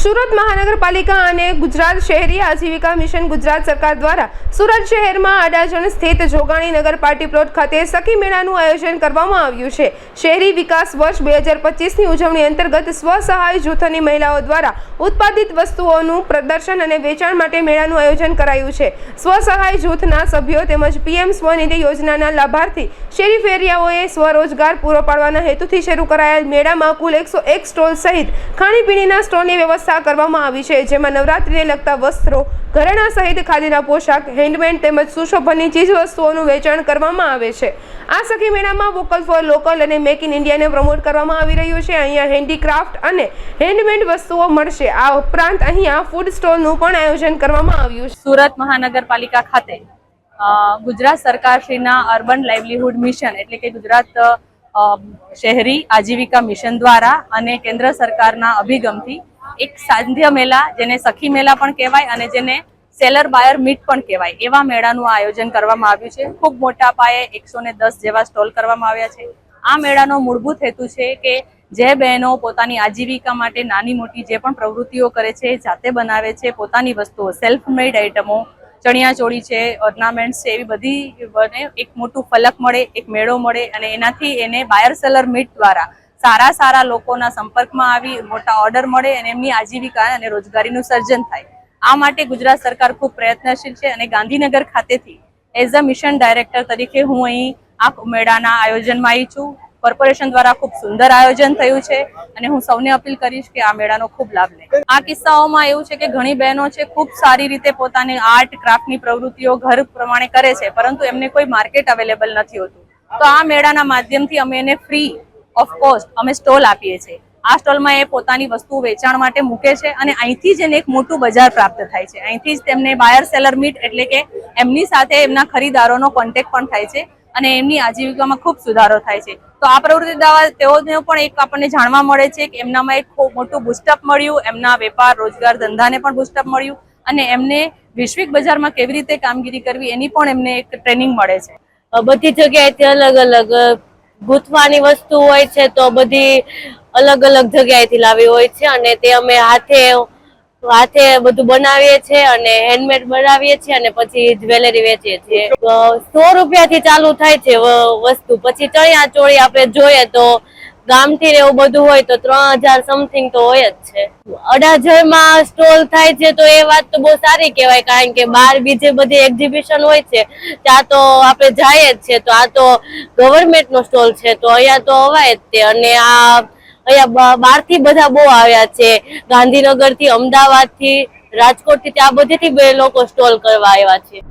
સુરત મહાનગરપાલિકા અને ગુજરાત શહેરી આજીવિકા મિશન ગુજરાત સરકાર દ્વારા સુરત શહેરમાં અડાજણ સ્થિત જોગાણી નગર પાર્ટી પ્લોટ ખાતે સખી મેળાનું આયોજન કરવામાં આવ્યું છે. શહેરી વિકાસ વર્ષ બે હજાર પચીસની ઉજવણી અંતર્ગત સ્વસહાય જૂથોની મહિલાઓ દ્વારા ઉત્પાદિત વસ્તુઓનું પ્રદર્શન અને વેચાણ માટે મેળાનું આયોજન કરાયું છે. સ્વસહાય જૂથના સભ્યો તેમજ પીએમ સ્વનિધિ યોજનાના લાભાર્થી શેરી ફેરિયાઓએ સ્વરોજગાર પૂરો પાડવાના હેતુથી શરૂ કરાયેલ મેળામાં કુલ એકસો એક સ્ટોલ સહિત ખાણીપીણીના સ્ટોલની વ્યવસ્થા કરવામાં આવી છે, જેમાં નવરાત્રિને લગતા વસ્ત્રો, ઘરેણા સહિત ખાદીના પોશાક, હેન્ડમેડ તેમજ સુશોભનની ચીજ વસ્તુઓનું વેચાણ કરવામાં આવે છે. આ સખી મેળામાં વોકલ ફોર લોકલ અને મેક ઇન ઇન્ડિયાને પ્રમોટ કરવામાં આવી રહ્યું છે. અહીંયા હેન્ડીક્રાફ્ટ અને હેન્ડમેડ વસ્તુઓ મળશે. આ ઉપરાંત અહીંયા ફૂડ સ્ટોલનું પણ આયોજન કરવામાં આવ્યું છે. સુરત મહાનગરપાલિકા ખાતે ગુજરાત સરકારશ્રીના અર્બન લાઇવલીહુડ મિશન એટલે કે ગુજરાત શહેરી આજીવિકા મિશન દ્વારા અને કેન્દ્ર સરકારના અભિગમથી એક સાંધ્ય મેળા જેને સખી મેળા પણ કહેવાય અને જેને સેલર બાયર મીટ પણ કહેવાય. એવા મેળાનું આયોજન કરવામાં આવ્યું છે. ખૂબ મોટા પાયે એકસો જેવા સ્ટોલ કરવામાં આવ્યા છે. આ મેળાનો મૂળભૂત હેતુ છે કે જે બહેનો પોતાની આજીવિકા માટે નાની મોટી જે પણ પ્રવૃત્તિઓ કરે છે જાતે બનાવે છે, પોતાની વસ્તુઓ સેલ્ફ મેડ આઇટમો ચણિયાચોળી છે ઓર્નામેન્ટ્સ છે, એવી બધી બને એક મોટું ફલક મળે, એક મેળો મળે અને એનાથી એને બાયર સેલર મીટ દ્વારા સારા સારા લોકોના સંપર્કમાં આવી, મોટા ઓર્ડર મળે અને એમની આજીવિકા અને રોજગારીનું સર્જન થાય. આ માટે ગુજરાત સરકાર ખૂબ પ્રયત્નશીલ છે અને ગાંધીનગર ખાતેથી એઝ અ મિશન ડાયરેક્ટર તરીકે હું અહીં આ મેળાના આયોજનમાં આવી છું. કોર્પોરેશન દ્વારા ખૂબ સુંદર આયોજન થયું છે અને હું સૌને અપીલ કરીશ કે આ મેળાનો ખૂબ લાભ લે. આ કિસ્સાઓમાં એવું છે કે ઘણી બહેનો છે ખૂબ સારી રીતે પોતાની આર્ટ, ક્રાફ્ટની પ્રવૃત્તિઓ ઘર પ્રમાણે કરે છે, પરંતુ એમને કોઈ માર્કેટ અવેલેબલ નથી હોતું. તો આ મેળાના માધ્યમથી અમે એને ફ્રી ઓફ કોસ્ટ અમે સ્ટોલ આપીએ છીએ. આ સ્ટોલમાં એ પોતાની વસ્તુ વેચાણ માટે મૂકે છે અને અહીંથી જ એને એક મોટું બજાર પ્રાપ્ત થાય છે. અહીંથી જ તેમને બાયર સેલર મીટ એટલે કે એમની સાથે એમના ખરીદારોનો કોન્ટેક્ટ પણ થાય છે અને એમની આજીવિકામાં ખૂબ સુધારો થાય છે. તો આ પ્રવૃત્તિ દ્વારા તેઓને પણ એક આપણને જાણવા મળે છે કે એમનામાં એક ખૂબ મોટું બુસ્ટઅપ મળ્યું, એમના વેપાર, રોજગાર ધંધાને પણ બુસ્ટઅપ મળ્યું અને એમને વૈશ્વિક બજારમાં કેવી રીતે કામગીરી કરવી એની પણ એમને એક ટ્રેનિંગ મળે છે. બધી જગ્યાએથી અલગ અલગ ગૂંથવાની વસ્તુ હોય છે તો બધી અલગ અલગ જગ્યાએથી લાવી હોય છે અને તે અમે હાથે હાથે બધું બનાવીએ છીએ અને હેન્ડમેડ બનાવીએ છીએ અને પછી જ્વેલરી વેચીએ છીએ. સો રૂપિયાથી ચાલુ થાય છે વસ્તુ. પછી ચણિયા ચોળી આપણે જોઈએ તો ગામથી ને એવું બધું હોય તો ત્રણ હજાર સમથિંગ તો હોય જ છે. અડાજણમાં સ્ટોલ થાય છે તો એ વાત તો બહુ સારી કહેવાય, કારણ કે બહાર બીજે બધી એક્ઝિબિશન હોય છે, ત્યાં તો આપણે જાય જ છે. તો આ તો ગવર્મેન્ટ નો સ્ટોલ છે, તો અહીંયા તો અવાય જ તે. અને આ અહીંયા બહારથી બધા બહુ આવ્યા છે. ગાંધીનગરથી અમદાવાદથી રાજકોટથી ત્યાં બધેથી બે લોકો સ્ટોલ કરવા આવ્યા છે.